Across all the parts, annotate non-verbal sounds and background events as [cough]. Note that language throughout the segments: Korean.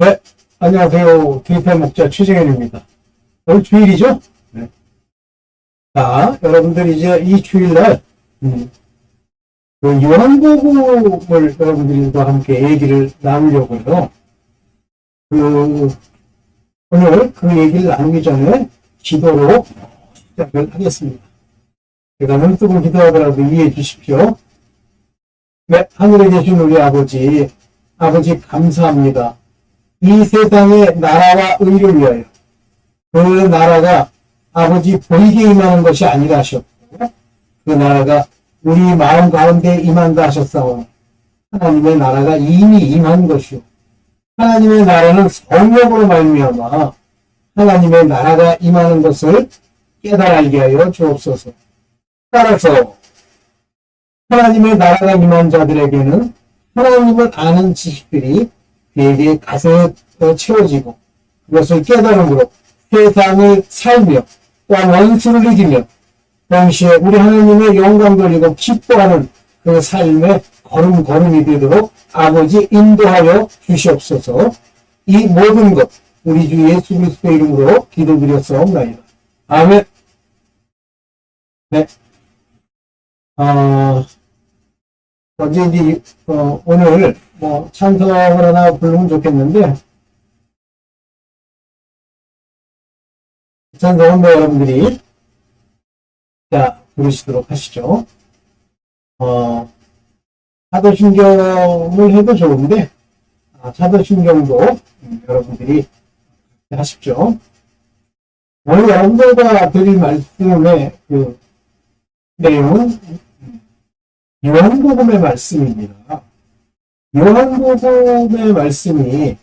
네, 안녕하세요. 디지털 목자 최정현입니다. 오늘 주일이죠? 네. 자, 여러분들 이제 이 주일날, 음, 그 요한복음을 여러분들과 함께 얘기를 나누려고요. 그, 오늘 그 얘기를 나누기 전에 기도로 시작을 하겠습니다. 제가 눈 뜨고 기도하더라도 이해해 주십시오. 네, 하늘에 계신 우리 아버지, 아버지 감사합니다. 이 세상의 나라와 의를 위하여. 그 나라가 아버지 보이게 임하는 것이 아니라 하셨고 그 나라가 우리 마음 가운데 임한다 하셨사오니 하나님의 나라가 이미 임한 것이요 하나님의 나라는 성령으로 말미암아 하나님의 나라가 임하는 것을 깨달아 알게 하여 주옵소서. 따라서 하나님의 나라가 임한 자들에게는 하나님을 아는 지식들이 그에게 가슴에 채워지고 그것을 깨달음으로 세상을 살며 또한 원수를 이기며 동시에 우리 하나님의 영광 돌리고 기뻐하는 그 삶의 걸음걸음이 되도록 아버지 인도하여 주시옵소서 이 모든 것 우리 주 예수 그리스도의 이름으로 기도드렸사옵나이다. 아멘 네. 어, 어제 이제, 어, 오늘 뭐 찬성을 하나 부르면 좋겠는데 찬성은 뭐 여러분들이 자 부르시도록 하시죠. 어, 사도신경을 해도 좋은데 아, 사도신경도 음, 여러분들이 하십시오. 오늘 여러분들과 드릴 말씀의 그 내용은 요한복음의 말씀입니다. 요한복음의 말씀이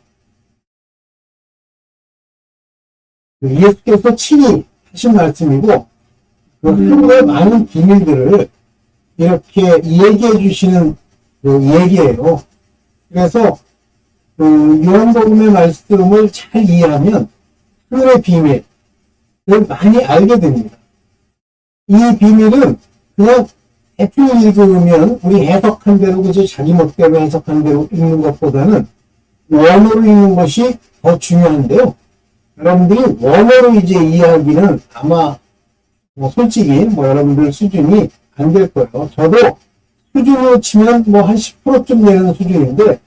그 예수께서 친히 하신 말씀이고 그 하루의 많은 비밀들을 이렇게 얘기해 주시는 그 얘기예요. 그래서 그 요한복음의 말씀을 잘 이해하면 하늘의 비밀을 많이 알게 됩니다. 이 비밀은 그냥 대충 읽으면 우리 해석한 대로 그저 자기 멋대로 해석한 대로 읽는 것보다는 원어로 읽는 것이 더 중요한데요. 여러분들이 원어로 이제 이해하기는 아마 뭐 솔직히 뭐 여러분들 수준이 안 될 거예요. 저도 수준으로 치면 뭐 한 10%쯤 되는 수준인데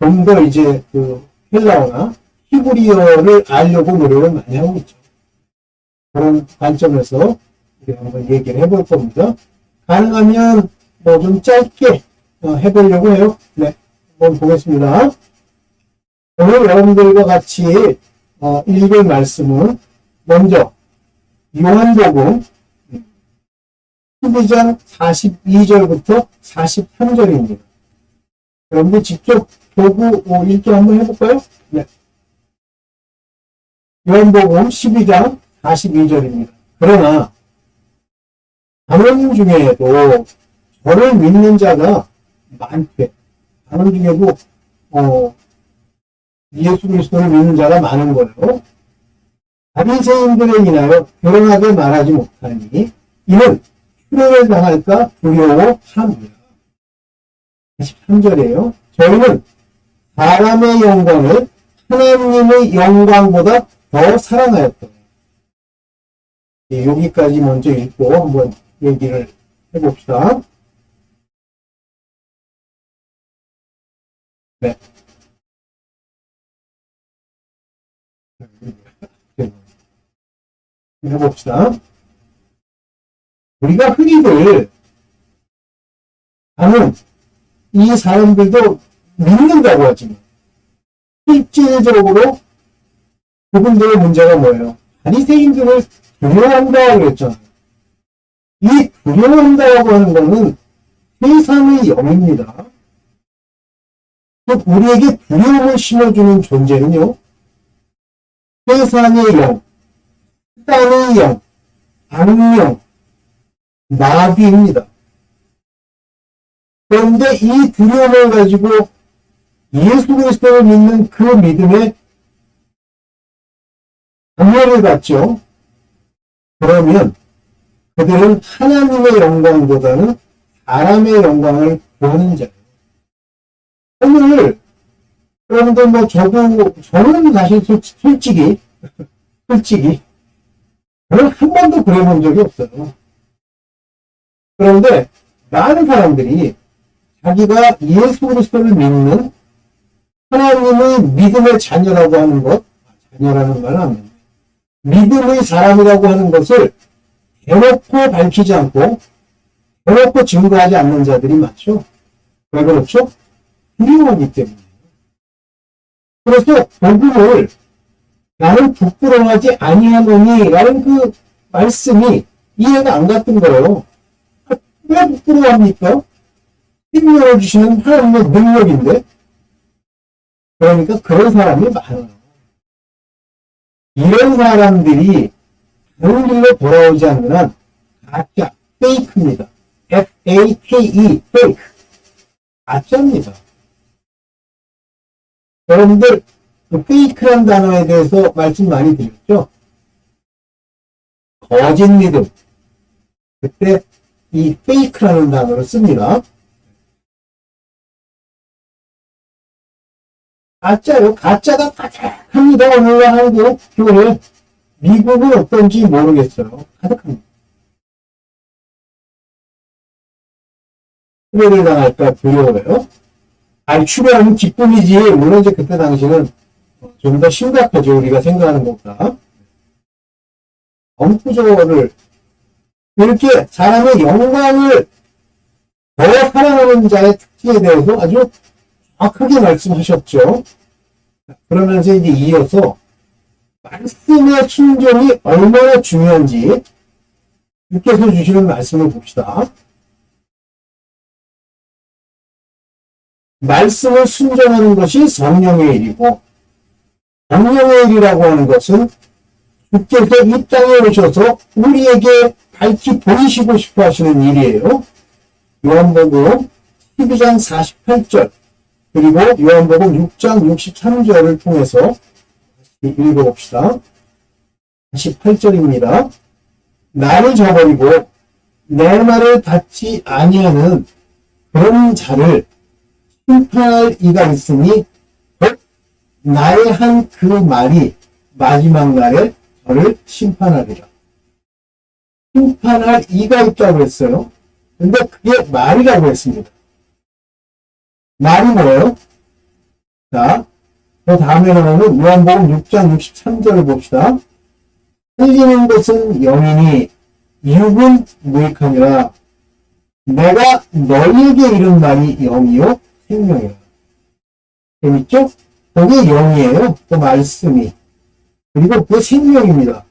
좀 더 이제 그 헬라어나 히브리어를 알려고 노력을 많이 하고 있죠. 그런 관점에서 한번 얘기를 해볼 겁니다. 가능하면 뭐 좀 짧게 어, 해보려고 해요. 네, 한번 보겠습니다. 오늘 여러분들과 같이 어, 읽을 말씀은 먼저 요한복음 12장 42절부터 43절입니다. 여러분들 직접 보고 어, 읽기 한번 해볼까요? 네. 요한복음 12장 42절입니다. 그러나 단원 중에도 저를 믿는 자가 많대. 단원 중에도 어, 예수 그리스도를 믿는 자가 많은 거예요. 바리새인들에 인하여 결혼하게 말하지 못하니 이는 출애를 당할까 두려워함이라. 23절이에요. 저희는 사람의 영광을 하나님의 영광보다 더 사랑하였다. 예, 여기까지 먼저 읽고 한번 얘기를 해봅시다. 네. 해봅시다. 우리가 흔히들 나는 이 사람들도 믿는다고 하지만 실질적으로 그분들의 문제가 뭐예요? 바리새인들을 두려워한다 그랬잖아요. 이 두려워한다고 하는 것은 세상의 영입니다. 우리에게 두려움을 심어주는 존재는요, 세상의 영, 땅의 영, 악령, 나비입니다. 그런데 이 두려움을 가지고 예수 그리스도를 믿는 그 믿음에 강렬을 갖죠. 그러면 그들은 하나님의 영광보다는 사람의 영광을 구하는 자예요. 오늘 여러분들 뭐 저도 저는 사실 솔- 솔직히 [laughs] 솔직히 저는 한 번도 그래 본 적이 없어요. 그런데 많은 사람들이 자기가 예수 그리스도를 믿는 하나님의 믿음의 자녀라고 하는 것, 자녀라는 말은. 믿음의 사람이라고 하는 것을 대놓고 밝히지 않고 대놓고 증거하지 않는 자들이 많죠. 왜 그렇죠? 두려워하기 때문에. 그래서 복음을 나는 부끄러워하지 아니하노니 라는 그 말씀이 이해가 안 갔던 거예요. 아, 왜 부끄러워합니까? 생명을 주시는 하나님의 능력인데? 그러니까 그런 사람이 많아요. 이런 사람들이 다른 길로 돌아오지 않는 한 가짜, 페이크입니다. F-A-K-E, 페이크. 가짜입니다. 여러분들, 그 페이크란 단어에 대해서 말씀 많이 드렸죠? 거짓 믿음. 그때 이 페이크라는 단어를 씁니다. 가짜요. 가짜가 가득합니다. 오늘날 한국 교회. 미국은 어떤지 모르겠어요. 가득합니다. 추배를 당할까 두려워요. 아니, 추배하면 기쁨이지. 물론 이제 그때 당시는 좀 더 심각하죠. 우리가 생각하는 것보다. 엄구조를 이렇게 사람의 영광을 더 사랑하는 자의 특징에 대해서 아주 정확하게 말씀하셨죠. 그러면서 이제 이어서 말씀의 순종이 얼마나 중요한지 주께서 주시는 말씀을 봅시다. 말씀을 순종하는 것이 성령의 일이고 성령의 일이라고 하는 것은 주께서 이 땅에 오셔서 우리에게 밝히 보이시고 싶어 하시는 일이에요. 요한복음 12장 48절 그리고 요한복음 6장 63절을 통해서 읽어봅시다. 18절입니다. 나를 저버리고 내 말을 받지 아니하는 그런 자를 심판할 이가 있으니 곧 나의 한 그 말이 마지막 날에 저를 심판하리라. 심판할 이가 있다고 했어요. 근데 그게 말이라고 했습니다. 말이 뭐예요? 자, 그 다음에 나오는 요한복음 6장 63절을 봅시다. 흘리는 것은 영이니 육은 무익하니라. 내가 너희에게 이른 말이 영이요 생명이라. 재밌죠? 그게 영이에요. 그 말씀이. 그리고 그 생명입니다.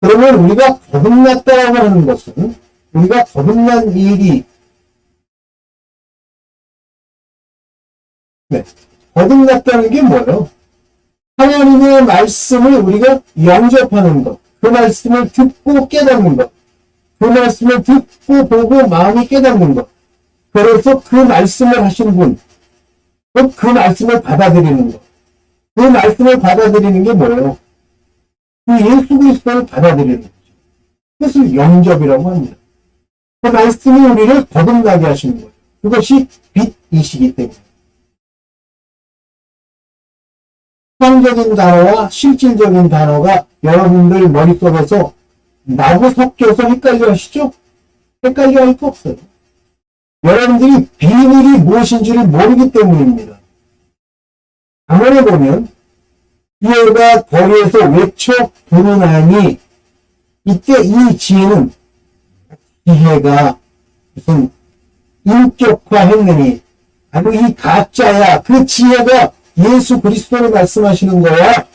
그러면 우리가 거듭났다라고 하는 것은 우리가 거듭난 일이 네. 거듭났다는 게 뭐예요? 하나님의 말씀을 우리가 영접하는 것, 그 말씀을 듣고 깨닫는 것, 그 말씀을 듣고 보고 마음이 깨닫는 것, 그래서 그 말씀을 하신 분, 그, 그 말씀을 받아들이는 것, 그 말씀을 받아들이는 게 뭐예요? 그 예수 그리스도를 받아들이는 거죠. 그것을 영접이라고 합니다. 그 말씀이 우리를 거듭나게 하시는 거예요. 그것이 빛이시기 때문에. 추상적인 단어와 실질적인 단어가 여러분들 머릿속에서 나고 섞여서 헷갈려 하시죠? 헷갈려 할 거 없어요. 여러분들이 비밀이 무엇인지를 모르기 때문입니다. 강원에 보면 기회가 거리에서 외쳐 부르나니 이때 이 지혜는 지혜가 무슨 인격화했느니 아니 이 가짜야 그 지혜가 예수 그리스도를 말씀하시는 거야.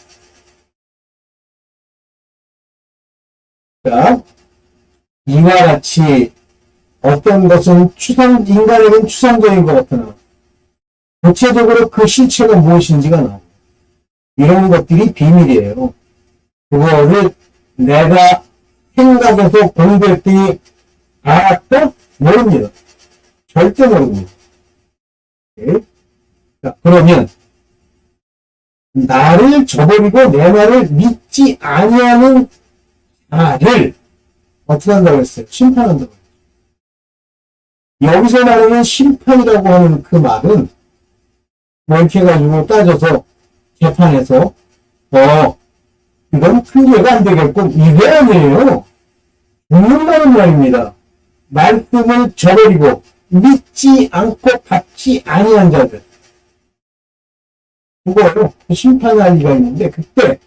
자, 이와 같이 어떤 것은 추상, 인간에게는 추상적인 것 같으나, 구체적으로 그 실체가 무엇인지가 나옵니다. 이런 것들이 비밀이에요. 그거를 내가 생각해서 공부했더니 알았다? 모릅니다. 절대 모릅니다. 네. 자, 그러면, 나를 저버리고 내 말을 믿지 아니하는 자를 어떻게 한다고 했어요? 심판한다고. 여기서 말하는 심판이라고 하는 그 말은 뭐 이렇게 해가지고 따져서 재판에서 어 이건 판결가 안 되겠군 이게 아니에요 죽는다는 말입니다 말씀을 저버리고 믿지 않고 받지 아니한 자들 그거로 심판할 이가 있는데 그때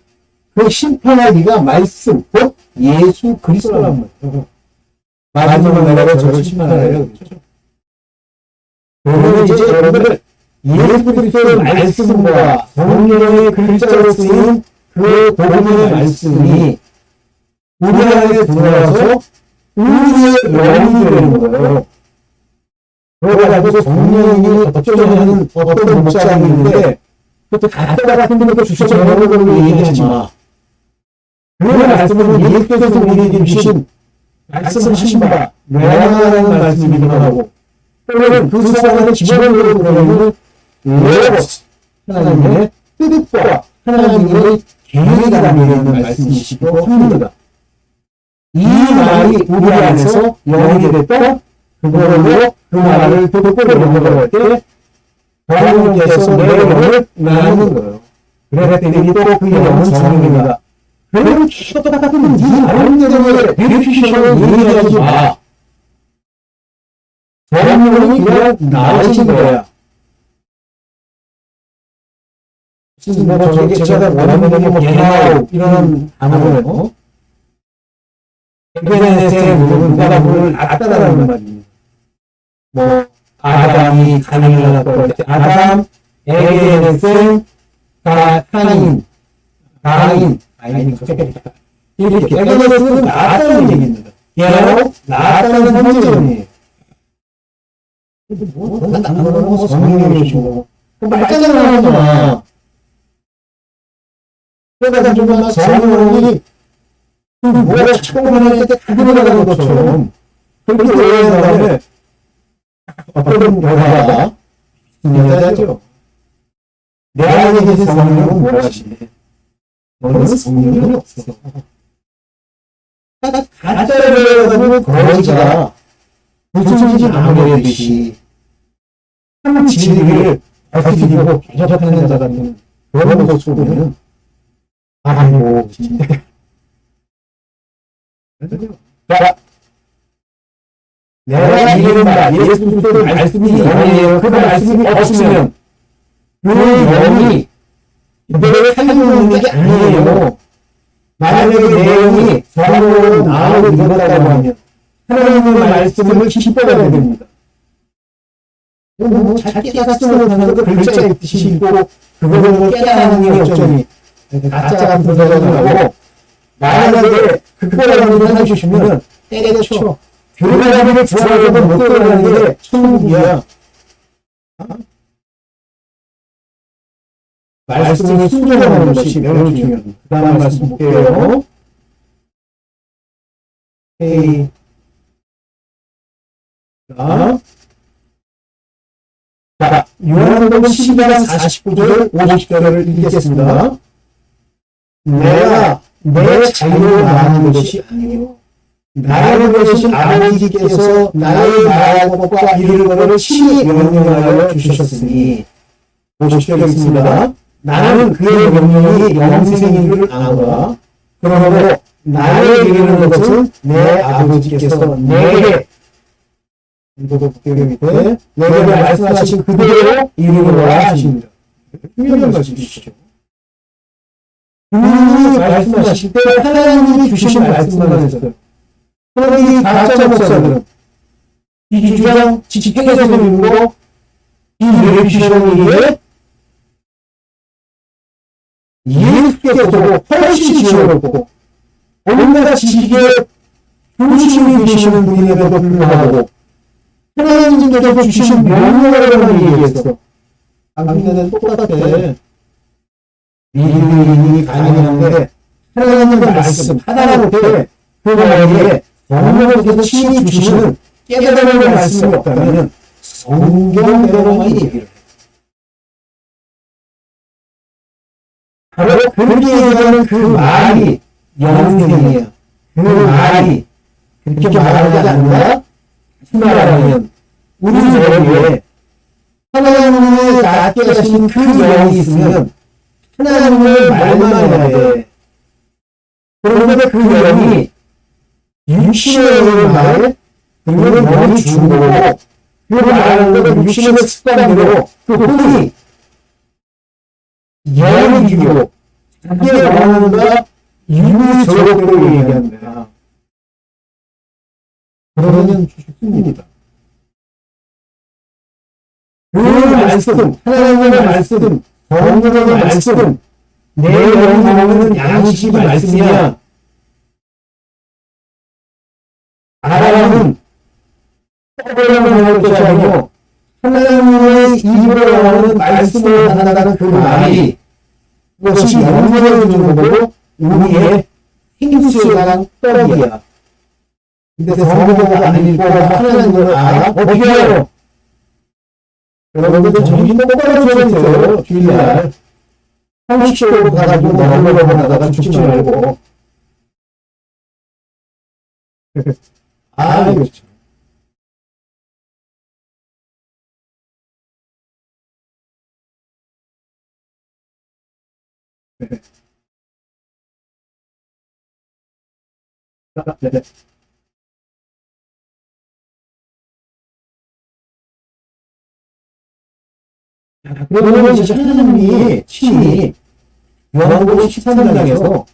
그 심판할 이가 말씀 곧 예수 그리스도란 말이에요 마지막 날에 저를 심판하래요 그렇죠? 그러면 이제 여러분들 예수 그리스도의 말씀과 성령의 글자로 쓰인 그 복음의 말씀이 우리 안에 들어와서 우리의 영이 되는 거예요. 그래가지고 성령이 어쩌냐는 어떤 목사님이 있는데 그것도 가짜 같은 것도 주셔서 여러분을 얘기하지 마. 그 말씀은 예수께서 우리에게 주신 말씀하신 바 레아라는 말씀이기도 하고 또는 그 사람의 기본으로 보면 레오스 하나님의 뜻과 하나님의 계획이 담겨있는 말씀이시기도 합니다. 이 말이 우리 안에서 영이 됐다. 그걸로 그 말을 듣고 영접할 때 성령께서 내 영을 나누는 거예요. 그랬더니 또그 영은 성령입니다. 그러면 똑같은 이 말씀대로 베리피션을 얘기하지 마. 성령이 그냥 나으신 거야. 무슨 뭐 저기 제가 원하는 뭐 개나우 이런 단어를 어? 물은 누가 물을 낳았다라는 말입니다. 뭐 아담이 가인을 낳았다고 할때 아담, 에베네스, 가, 카인, 가인, 아인 갑자기 이렇게 에베네스는 낳았다는 얘기입니다. 개나우 낳았다는 선지론이에요. 뭐, 난 나는 뭐 성령이시고 말장난 하잖아. 그러다가 좀 성령이 뭐가 처음에 할때 들어가는 것처럼 그렇게 오해한 다음에 어떤 여자가 여자죠. 내 안에 계신 성령은 무엇이니? 너는 성령이 없어. 가짜를 가지고 거지가 무슨 짓 아무래듯이 한 진리를 버티고 대접하는 자 같은 그런 모습 보면 아이고 진짜 자, 내가 이른다 예수 그리스도의 말씀이 영이에요. 그 말씀이 없으면 그 영이 그대로 살고 있는 게 아니에요. 만약에 내 영이 성령으로 나를 믿었다고 하면 하나님의 말씀을 기뻐해야 됩니다. 뭐 자기가 쓰는 거 글자 있듯이 있고 그거를 뭐 깨닫는 게 어쩌니 가짜 같은 소리가 나고 만약에 그거라도 해주시면 때려쳐 교회라는 부활하고 못 들어가는 게 천국이야. 말씀을 순종하는 것이 매우 중요합니다. 그 다음 말씀 볼게요. 오케이 자 자, 요한복음 12장 49절 50절을 읽겠습니다. 내가 내 자유로 말하는 것이 아니요 나를 보내신 아버지께서 나의 것과 이를 것을 친히 명령하여 주셨으니 50절 읽습니다. 나는 그의 명령이 영생인 줄 아노라. 그러므로 나의 이르는 것은 내 아버지께서 내게 인도독교 밑에 내게 말씀하신 그대로 이루노라 하십니다. 중요한 말씀이시죠. 하나님이 말씀하실 때 하나님이 주신 말씀만 했어요. 그러면 이 가짜 목사들은 이 주장 지식해서 읽고 이 레피션이에 예수께서 훨씬 지혜롭고 온갖 지식에 중심이 되시는 분임에도 불구하고 하나님께서 주신 명령을 얘기했어. 당신은 똑같아. 믿음이 가능한데 하나님의 말씀 하나로 돼. 그 말에 성령께서 친히 주시는 깨달음의 말씀이 없다면 성경대로만 얘기를 해. 바로 그렇게 얘기하는 그 말이 영생이야. 그 말이 그렇게 말하지 않나? 말하면 우리 머리에 하나님을 낫게 하신 그 영이 있으면 하나님을 말만 해야 돼. 그런데 그 영이 육신의 말, 그걸 영이 주는 거고, 그 말하는 건 육신의 습관대로 그 혼이 영을 이기고 자기의 이루 저격대로 얘기하는 거야. 그러면 죽습니다. 그 말씀, 하나님의 말씀, 성경의 말씀, 내 영혼은 양식이 말씀이야. 아람은 떠나는 할 것이 아니고 하나님의 입으로 나오는 말씀을 한다는 그 말이 그것이 영혼을 주는 거고 우리의 생수에 관한 떡이야. 근데 성경을 안 읽고 하나님을 알아? 어떻게? 여러분들 정신 똑바로 차리세요. 주일날. 상식적으로 가가지고 너무 너무 하다가 죽지 말고. 아, 그렇죠. 네. 네. 그러면 이제 하나님이 친히 요한복음 13장에서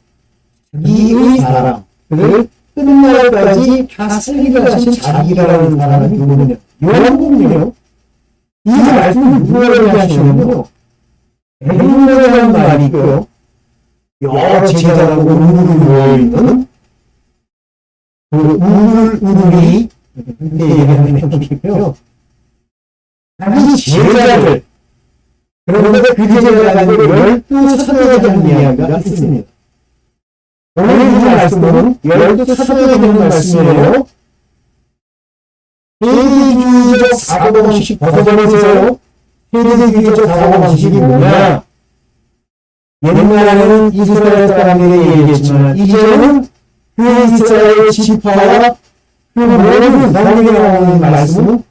자기의 사람, 그를 끝날까지 다스리게 하신 자기라는 사람이 누구냐? 요한복음이요. 이 말씀을 누구에게 하시냐면요. 백명이라는 말이 있고요. 여러 제자라고 우르르 모여있는 그 우르, 우르리 얘기하는 형식이고요. 자기 제자를 그런데 그 제자가 가지고 열두 사도에 이야기가 있습니다. 오늘 이 말씀은 열두 사도에 대한 말씀이에요. 세계주의적 사고방식 벗어버리세요. 세계주의적 사고방식이 뭐냐? 옛날에는 이스라엘 사람들이 얘기했지만 이제는 그 이스라엘 지파와 그 모든 성경에 나오는 말씀은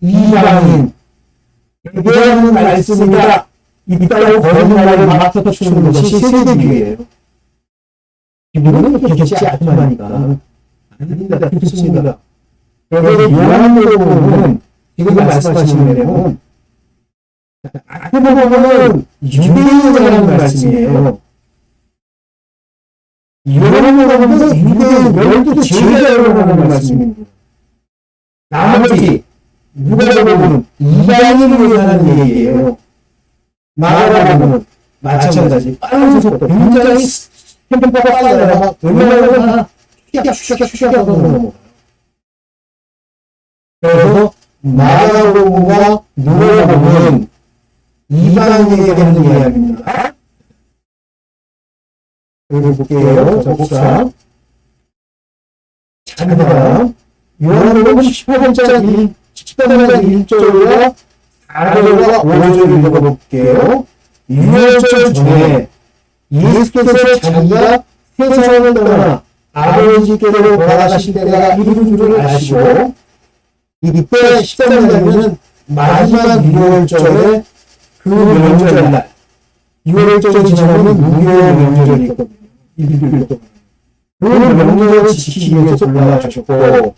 이방인 대하는 말씀이다. 이따로 거짓말을 막아서 추는 것이 세계주의예요. 기분은 그렇지 않지만니까 아닙니다. 그렇습니다. 그래서 요한복음은 지금 말씀하시는 내용은 앞에 보면은 유대인이라는 말씀이에요. 요한복음은 유대인 열두 제자라고 하는 말씀입니다. 나머지 누가복음은 이방인을 위한 얘기예요. 마가복음은 마찬가지 빠른 속도 굉장히 템포가 빨라요. 얼마나 넘어가요. 그래서 마가복음과 누가복음은 이방인에게 하는 이야기입니다. 여기 볼게요. 자, 복사. 자가 요한복음 18장 1 10장 1절과 4절과 5절 읽어볼게요. 유월절 중에 예수께서 자기가 세상을 떠나 아버지께로 돌아가실 때가 이른 줄을 아시고 이때 되면 마지막 유월절에 그 명절날 6월절이 지나면 무교의 명절이 있거든요. 일주일 동안. 그 명절을 지키기 위해서 골라주셨고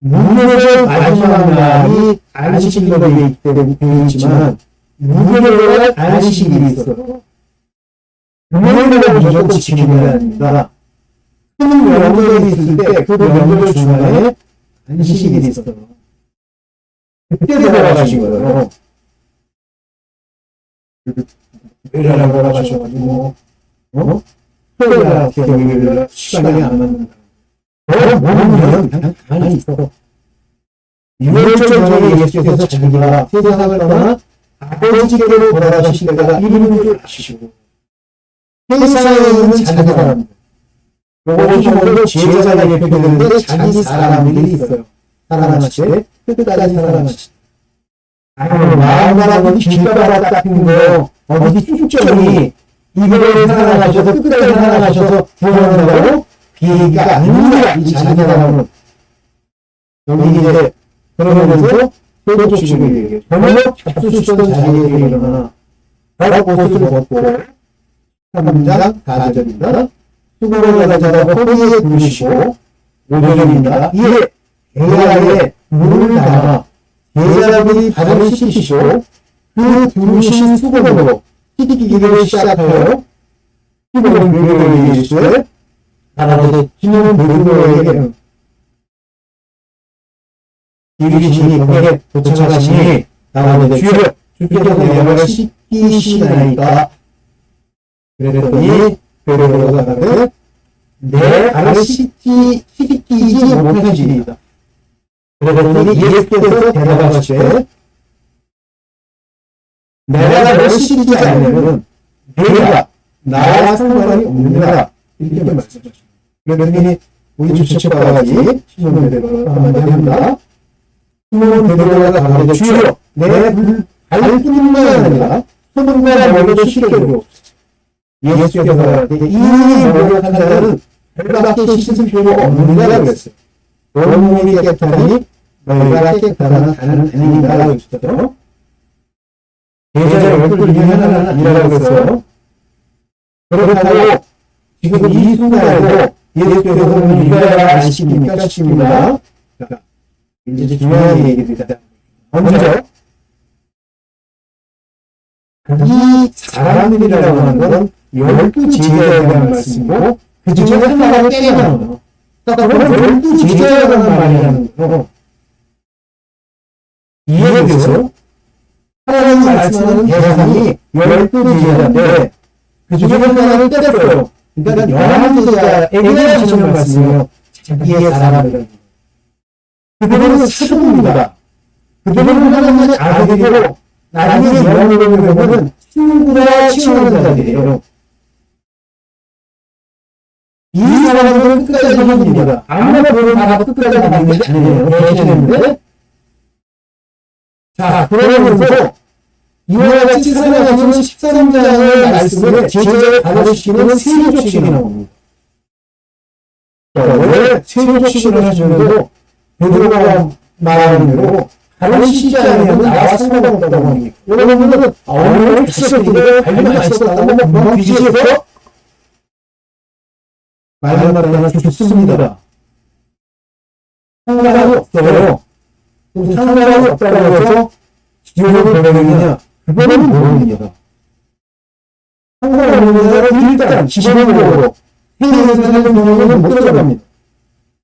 무교절 마지막 날이 안식일로 되어 있기 때문에 되어 있지만 무교절 안식일이 있어요. 금요일을 무조건 지키는 게 아닙니다. 큰 명절이 있을 때 그 명절 중간에 안식일이 있어요. 그때 돌아가신 거예요. 왜라고 돌아가셔가지고 어? 토요일날 경일날 시간이 안 맞는다. 너 모르면 가만히 있어. 유월절 전에 예수께서 자기가 세상을 떠나 아버지께로 돌아가실 때가 줄 아시고 세상에 있는 자기 모두 제자에게 표현되는데 자기 사람들이 있어요. 사람같이 끝까지 사람같이 마음바람은 길바람 같은 거 어디 축적이. 이거를 살아가셔서 끝까지 살아가셔서 구원한다고 비가 아닙니다. 이 자기 사람은 여기 이제 그러면서 소독식을 얘기해요. 저녁 접수시던 자리에 일어나 바로 옷을 벗고 삼장 다전입니다. 수건을 가져다 허리에 두시고 오전입니다. 이에 대야에 물을 담아 제자들이 발을 씻기시고 그 두르신 수건으로 씻기기를 시작하여 수건을 묘를 이르시되 나라의 신은 묘로에게 이르시니 거기에 도착하시니 나라의 주여 주께서 내 발을 씻기시나이까 그랬더니 베드로가 가되 내 씻기, 씻기지 못하시리이다. 그랬더니 예수께서 대답하시되 내가 너를 씻기지 않으면 내가 나와 상관이 없느니라 이렇게 말씀하셨습니다. 그랬더니 우리 주책과 같이 시몬 베드로가 한마디 합니다. 시몬 베드로가 가되 주여 내 발뿐만 아니라 손과 머리도 씻겨주고 예수께서 이 노력한 자는 별밖에 씻을 필요가 없느니라 그랬어요. 너희이 깨끗하니 너희가 깨끗하는 다는 아니니라 그랬어요. 제자의 얼굴 중에 하나는 아니라고 했어요. 그렇다고 지금 이 순간에도 예수께서는 시킵니까? 시킵니다. 자, 이제 중요한 얘기입니다. 먼저 이 사람들이라고 하는 건 열두 제자에 대한 말씀이고 그 중에 하나가 떼어나오는 거. 그러니까 열두 제자라는 말이라는 거. 이에 대해서 하나님 말씀하는 대상이 열두 제자인데 그 중에 하나를 떼었어요. 그러니까 열한 제자에게 하시는 말씀이에요. 자기의 사람들은. 그들은 사도입니다. 그들은 하나님의 아들이고 나중에 영혼을 보면 친구라 칭하는 자들 이 사람들은 끝까지 믿습니다. 아무나 보는 바가 끝까지 믿는 게 아니에요. 자, 그러면서 이와 같이 살아가시는 13장의 말씀을 제자에 받으시는 세조식이 나옵니다. 자, 원래 세조식을 하시는데도 베드로가 말하는 대로 다른 시지 아니면 나와 상관없다고 합니다. 여러분들은 아, 오늘 했었는데 발견 안 했었다고 뭐 금방 뒤지겠어? 말하는 하나 좋습니다. 상관이 없어요. 그럼 상관이 없다고 해서 지옥을 보내느냐? 그거는 모릅니다. 상관없는 자는 일단 기본적으로 세상에서 사는 경우는 못 들어갑니다.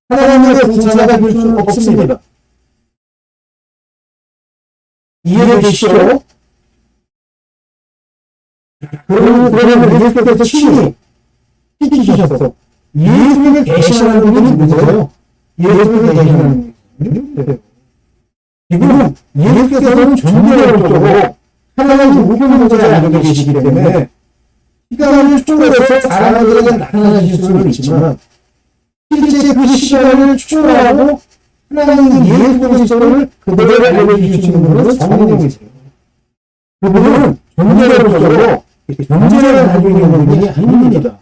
하나님의 군사가 될 수는 없습니다. 이해해 주시오. 그러면, 그러면 예수께서 친히 시키셨어. 예수를 대신하는 분이 누구세요? 예수를 대신하는 분이 지금 예수께서는 존재로적으로 하나님의 무분별하지 않고 계시기 때문에 시간을 초월해서 사람들에게 나타나실 수는 있지만 실제 그 시간을 초월하고 하나님 예수 그리스도를 그대로 알려주시는 분은 성령이세요. 그분은 존재로적으로 존재를 가지고 있는 분이 아닙니다.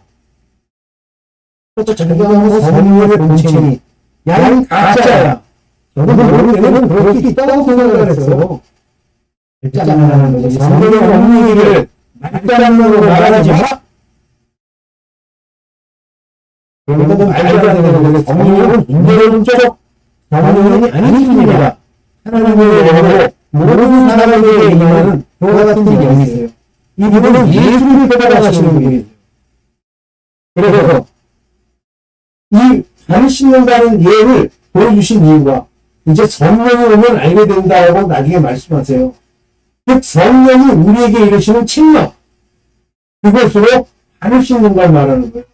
정경하고 성령의 본체니 야는 가짜야. 저는 모를 때는 그렇게 있다고 생각을. 짜증나는 거지. 성경에 없는 얘기를 말단으로 말하지 마. 그런 건 말도 안 되는 건데 성령은 존재론적 성령이 아니십니다. 하나님의 영으로 모든 사람에게 임하는 그와 같은 영이세요. 이분은 예수를 따라가시는 분이세요. 그래서 이 반신론다는 예를 보여주신 이유가 이제 성령이 오면 알게 된다고 나중에 말씀하세요. 즉 성령이 우리에게 이르시는 책망 그것으로 발을 씻는 걸 말하는 거예요.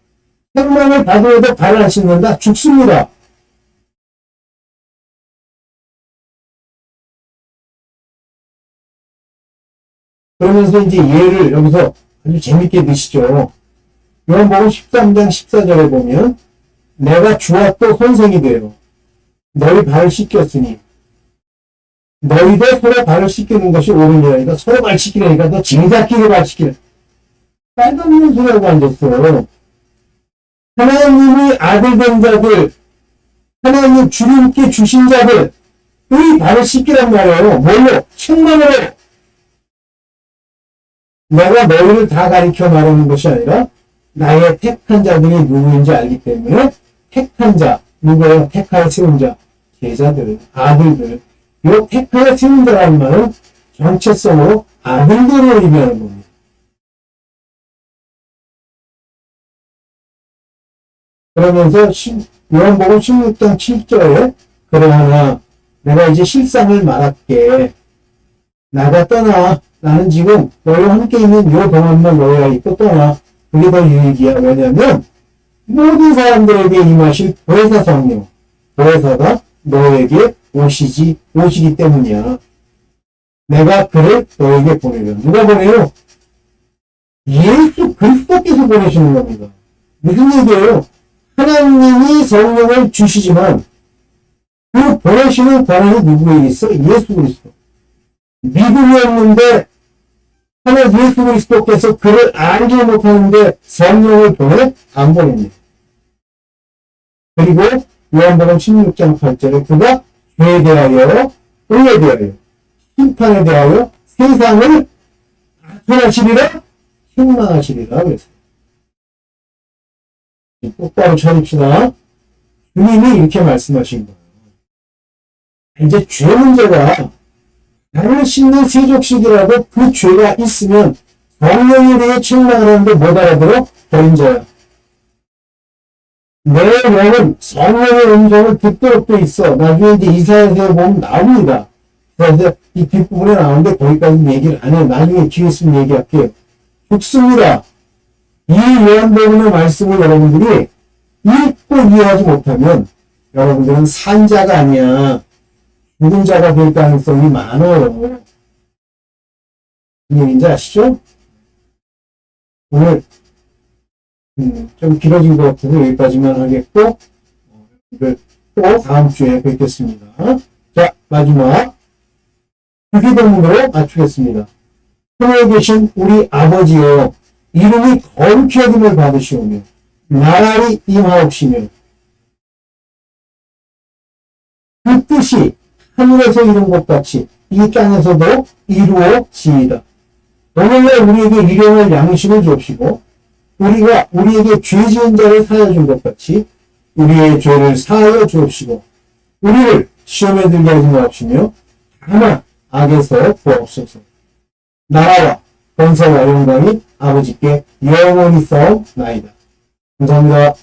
책망을 받으려도 발을 안 씻는다? 죽습니다. 그러면서 이제 예를 여기서 아주 재밌게 드시죠. 요한복음 13장 14절에 보면 내가 주와 또 선생이 되어 너희 발을 씻겼으니 너희도 서로 발을 씻기는 것이 옳으니라 서로 발 씻기라니까 너 징자끼리 발 씻기라 말도 안 되는 소리 하고 앉았어 하나님이 아들 된 자들 하나님 주님께 주신 자들 우리 발을 씻기란 말이에요. 뭘로? 책망으로. 내가 너희를 다 가리켜 말하는 것이 아니라 나의 택한 자들이 누구인지 알기 때문에 택한 자, 누구예요? 택하여 세운 자, 제자들, 아들들. 이 택하여 세운 자라는 말은 정체성으로 아들들을 의미하는 겁니다. 그러면서 신- 요한복음 16장 7절에 그러나 내가 이제 실상을 말할게. 나가 떠나. 나는 지금 너희와 함께 있는 요 동안만 너희가 있고 떠나. 그게 더 유익이야. 왜냐면 모든 사람들에게 임하실 보혜사 성령. 보혜사가 너에게 오시지, 오시기 때문이야. 내가 그를 너에게 보내려. 누가 보내요? 예수 그리스도께서 보내시는 겁니다. 무슨 얘기예요? 하나님이 성령을 주시지만 그 보내시는 권한이 누구에게 있어? 예수 그리스도. 믿음이 없는데 하나 예수 그리스도께서 그를 알지 못하는데 성령을 보내 안 보냅니다. 그리고 요한복음 16장 8절에 그가 죄에 대하여 의에 대하여 심판에 대하여 세상을 악하시리라 책망하시리라 그랬어요. 똑바로 차립시다. 주님이 이렇게 말씀하신 거예요. 이제 죄 문제가 씻는 세족식이라도 그 죄가 있으면 성령에 대해 책망을 하는데 못 알아들어? 자야. 내 영은 성령의 음성을 듣도록 돼 있어. 나중에 이제 이사야서에 보면 나옵니다. 그래서 이 뒷부분에 나오는데 거기까지 얘기를 안 해요. 나중에 기회 있으면 얘기할게요. 죽습니다. 이 요한복음의 말씀을 여러분들이 읽고 이해하지 못하면 여러분들은 산자가 아니야. 죽은 자가 될 가능성이 많아요. 무슨 얘기인지 아시죠? 오늘 음, 좀 길어진 것 같아서 여기까지만 하겠고 어, 이걸 또 다음 주에 뵙겠습니다. 자 마지막 주기도문으로 맞추겠습니다. 하늘에 계신 우리 아버지여 이름이 거룩히 여김을 받으시오며 나라리 임하옵시며 그 뜻이 하늘에서 이룬 것 같이 이 땅에서도 이루어지이다. 오늘날 우리에게 일용할 양식을 주옵시고 우리가 우리에게 죄 지은 자를 사하여 준 것 같이 우리의 죄를 사하여 주옵시고 우리를 시험에 들게 하지 마옵시며 다만 악에서 구하옵소서. 나라와 권세와 영광이 아버지께 영원히 싸움 나이다. 감사합니다.